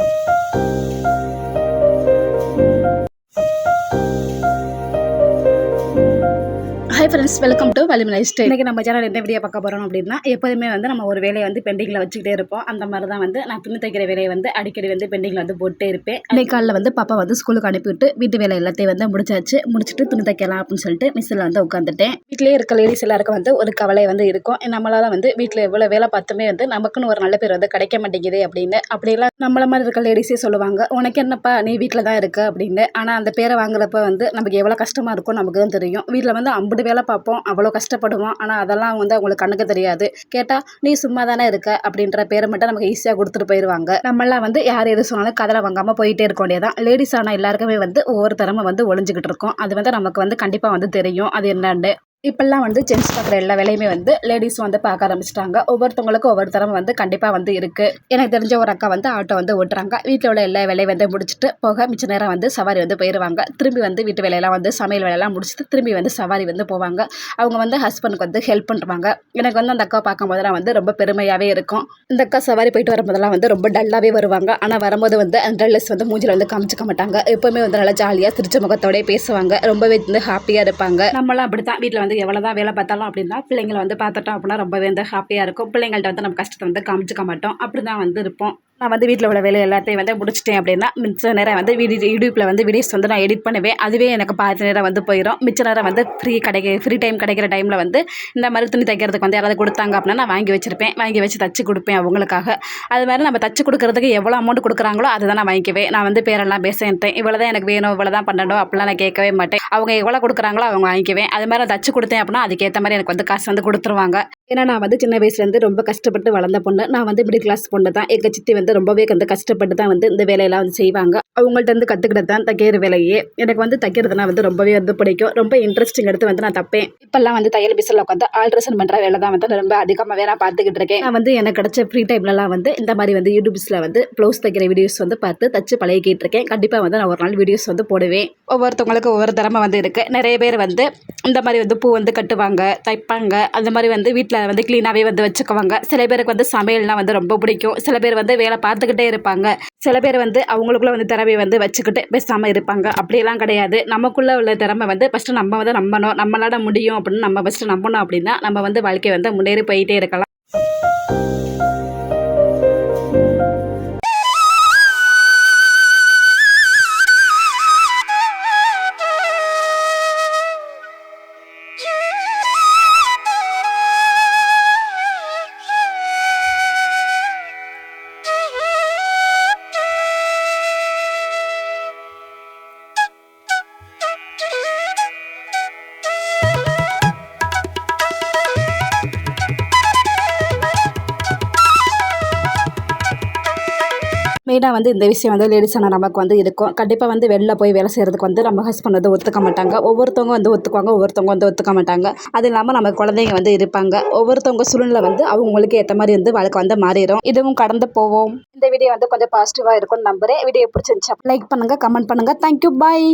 you. Hi friends welcome to Valimai lifestyle இன்றைக்கி நம்ம channel என்ன வீடியோ பார்க்க போகிறோம் அப்படின்னா எப்போதுமே வந்து நம்ம ஒரு வேலையை வந்து பெண்டிங்கில் வச்சுக்கிட்டே இருப்போம். அந்த மாதிரி தான் வந்து நான் துணி தைக்கிற வேலையை வந்து அடிக்கடி வந்து பெண்டிங்கில் வந்து போட்டே இருப்பேன். காலையில் வந்து பாப்பா வந்து ஸ்கூலுக்கு அனுப்பிவிட்டு வீட்டு வேலை எல்லாத்தையும் வந்து முடிச்சாச்சு. முடிச்சுட்டு துணி தைக்கலாம் அப்படின்னு சொல்லிட்டு மிஸ்ஸில் வந்து உட்காந்துட்டேன் வீட்டிலே இருக்க லேடிஸ் எல்லாருக்கும் வந்து ஒரு கவலை வந்து இருக்கும். நம்மளால் வந்து வீட்டில் எவ்வளோ வேலை பார்த்துமே வந்து நமக்குன்னு ஒரு நல்ல பேர் வந்து கிடைக்க மாட்டேங்குது அப்படின்னு. அப்படிலாம் நம்மள மாதிரி இருக்க லேடிஸே சொல்லுவாங்க. உனக்கு என்னப்பா நீ வீட்டில் தான் இருக்க அப்படின்னு. ஆனால் அந்த பேரை வாங்குறப்ப வந்து நமக்கு எவ்வளோ கஷ்டமாக இருக்கும் நமக்கு தான் தெரியும். வீட்டில் வந்து ஐம்பது வேலை பார்ப்போம் அவ்வளோ கஷ்டப்படுவோம். ஆனால் அதெல்லாம் வந்து அவங்களுக்கு கண்ணுக்கு தெரியாது. கேட்டால் நீ சும்மா தானே இருக்க? அப்படின்ற பேரை மட்டும் நமக்கு ஈஸியாக கொடுத்துட்டு போயிடுவாங்க நம்மளாம் வந்து யார் எது சொன்னாலும் கதலை வாங்காமல் போயிட்டே இருக்க வேண்டியதான் லேடிஸ் ஆனால் எல்லாருக்குமே வந்து ஒவ்வொரு திறமை வந்து ஒழிஞ்சிக்கிட்டு இருக்கோம். அது வந்து நமக்கு வந்து கண்டிப்பாக வந்து தெரியும். அது என்னன்னு இப்போல்லாம் வந்து ஜென்ஸ் பார்க்குற எல்லா வேலையுமே வந்து லேடிஸும் வந்து பார்க்க ஆரம்பிச்சிட்டாங்க. ஒவ்வொருத்தவங்களுக்கும் ஒவ்வொரு தரம் வந்து கண்டிப்பாக வந்து இருக்குது எனக்கு தெரிஞ்ச ஒரு அக்கா வந்து ஆட்டோ வந்து ஓட்டுறாங்க. வீட்டில் உள்ள எல்லா வேலையும் வந்து முடிச்சுட்டு போக மிச்ச நேரம் வந்து சவாரி வந்து போயிடுவாங்க திரும்பி வந்து வீட்டு வேலையெல்லாம் வந்து சமையல் வேலையெல்லாம் முடிச்சுட்டு திரும்பி வந்து சவாரி வந்து போவாங்க. அவங்க வந்து ஹஸ்பண்டுக்கு வந்து ஹெல்ப் பண்ணுறாங்க எனக்கு வந்து அந்த அக்கா பார்க்கும்போதெல்லாம் வந்து ரொம்ப பெருமையாகவே இருக்கும். இந்த அக்கா சவாரி போயிட்டு வரும்போதெல்லாம் வந்து ரொம்ப டல்லாகவே வருவாங்க. ஆனால் வரும்போது வந்து அந்த டல்லஸ் வந்து மூஞ்சில் வந்து காமிச்சிக்க மாட்டாங்க. எப்போவுமே வந்து நல்லா ஜாலியாக திருச்சி முகத்தோடய பேசுவாங்க. ரொம்பவே வந்து ஹாப்பியாக இருப்பாங்க. நம்மளாம் அப்படி தான் வீட்டில் வந்து எவ்வளோ தான் வேலை பார்த்தாலும் அப்படின்னா பிள்ளைங்களை வந்து பார்த்துட்டோம் அப்படின்னா ரொம்பவே வந்து ஹாப்பியாக இருக்கும். பிள்ளைங்கள்ட்ட வந்து நம்ம கஷ்டத்தை வந்து காமிச்சிக்க மாட்டோம். அப்படி தான் வந்து இருப்போம். நான் வந்து வீட்டில் உள்ள வேலை எல்லாத்தையும் வந்து முடிச்சிட்டேன் அப்படின்னா மிச்ச நேரம் வந்து வீடியோ யூடியூப்பில் வந்து வீடியோஸ் வந்து நான் எடிட் பண்ணுவேன். அதுவே எனக்கு பாதி நேரம் வந்து போயிடும் மிச்ச நேரம் வந்து ஃப்ரீ கிடைக்க ஃப்ரீ டைம் கிடைக்கிற டைமில் வந்து இந்த மாதிரி துணி தைக்கிறதுக்கு வந்து யாராவது கொடுத்தாங்க அப்படின்னா நான் வாங்கி வச்சிருப்பேன். வாங்கி வச்சு தச்சு கொடுப்பேன் அவங்களுக்காக. அது மாதிரி நம்ம தச்சு கொடுக்குறதுக்கு எவ்வளோ அமௌண்ட் கொடுக்குறாங்களோ அதை தான் நான் வாங்கிக்குவேன். நான் வந்து பேரெல்லாம் பேசிட்டேன் இவ்வளோ தான் எனக்கு வேணும் இவ்வளோ தான் பண்ணணும் அப்படிலாம் நான் கேட்கவே மாட்டேன். அவங்க எவ்வளோ கொடுக்குறாங்களோ அவங்க வாங்கிக்குவேன். அது மாதிரி நான் தச்சு கொடுத்தேன் அப்படின்னா அதுக்கேற்ற மாதிரி எனக்கு வந்து காசு வந்து கொடுத்துருவாங்க. ஏன்னா நான் வந்து சின்ன வயசுலேருந்து ரொம்ப கஷ்டப்பட்டு வளர்ந்த பொண்ணு. நான் வந்து மிடில் கிளாஸ் பொண்ணு தான். எங்கள் சித்தி வந்து ரொம்பவே வந்து கஷ்டப்பட்டு தான் வந்து இந்த வேலையெல்லாம் வந்து செய்வாங்க. அவங்கள்ட்ட வந்து கற்றுக்கிட்டு தான் தைக்கிற வேலையே. எனக்கு வந்து தைக்கிறதுனா வந்து ரொம்பவே வந்து பிடிக்கும். ரொம்ப இன்ட்ரெஸ்டிங் எடுத்து வந்து நான் தப்பேன். இப்போல்லாம் வந்து தையல் பிசில் உட்காந்து ஆல்ட்ரேஷன் பண்ணுற வேலை தான் வந்து ரொம்ப அதிகமாகவே நான் பார்த்துக்கிட்டு இருக்கேன். நான் வந்து எனக்கு கிடைச்ச ஃப்ரீ டைம்லலாம் வந்து இந்த மாதிரி வந்து யூடியூப்ஸில் வந்து ப்ளவுஸ் தைக்கிற வீடியோஸ் வந்து பார்த்து தச்சு பழகிக்கிட்டு இருக்கேன். கண்டிப்பாக வந்து நான் ஒரு நாள் வீடியோஸ் வந்து போடுவேன். ஒவ்வொருத்தவங்களுக்கு ஒவ்வொரு திறமை வந்து இருக்குது நிறைய பேர் வந்து இந்த மாதிரி வந்து பூ வந்து கட்டுவாங்க தைப்பாங்க. அந்த மாதிரி வந்து வீட்டில் வந்து க்ளீனாகவே வந்து வச்சுக்குவாங்க. சில பேருக்கு வந்து சமையல்னால் வந்து ரொம்ப பிடிக்கும். சில பேர் வந்து வேலை பார்த்துக்கிட்டே இருப்பாங்க. சில பேர் வந்து அவங்களுக்குள்ள வந்து திறமையை வந்து வச்சுக்கிட்டு பேசாமல் இருப்பாங்க. அப்படியெல்லாம் கிடையாது. நமக்குள்ளே உள்ள திறமை வந்து ஃபஸ்ட்டு நம்ம வந்து நம்பணும். நம்மளால முடியும் அப்படின்னு நம்ம ஃபஸ்ட்டு நம்பணும் அப்படின்னா நம்ம வந்து வாழ்க்கை வந்து முன்னேறி போயிட்டே இருக்கலாம். மெயினாக வந்து இந்த விஷயம் வந்து லேடிஸான நமக்கு வந்து இருக்கும். கண்டிப்பாக வந்து வெளில போய் வேலை செய்கிறதுக்கு வந்து நம்ம ஹஸ்பண்ட் வந்து ஒத்துக்க மாட்டாங்க. ஒவ்வொருத்தவங்க வந்து ஒத்துக்குவாங்க ஒவ்வொருத்தவங்க வந்து ஒத்துக்க மாட்டாங்க. அது இல்லாமல் நம்ம குழந்தைங்க வந்து இருப்பாங்க. ஒவ்வொருத்தவங்க சூழ்நிலை வந்து அவங்களுக்கு ஏற்ற மாதிரி வந்து வாழ்க்கை வந்து மாறிடும். இதுவும் கடந்து போவோம். இந்த வீடியோ வந்து கொஞ்சம் பாசிட்டிவாக இருக்கும்னு நம்புகிறேன் வீடியோ பிடிச்சிருந்துச்சா லைக் பண்ணுங்கள் கமெண்ட் பண்ணுங்கள் தேங்க்யூ பாய்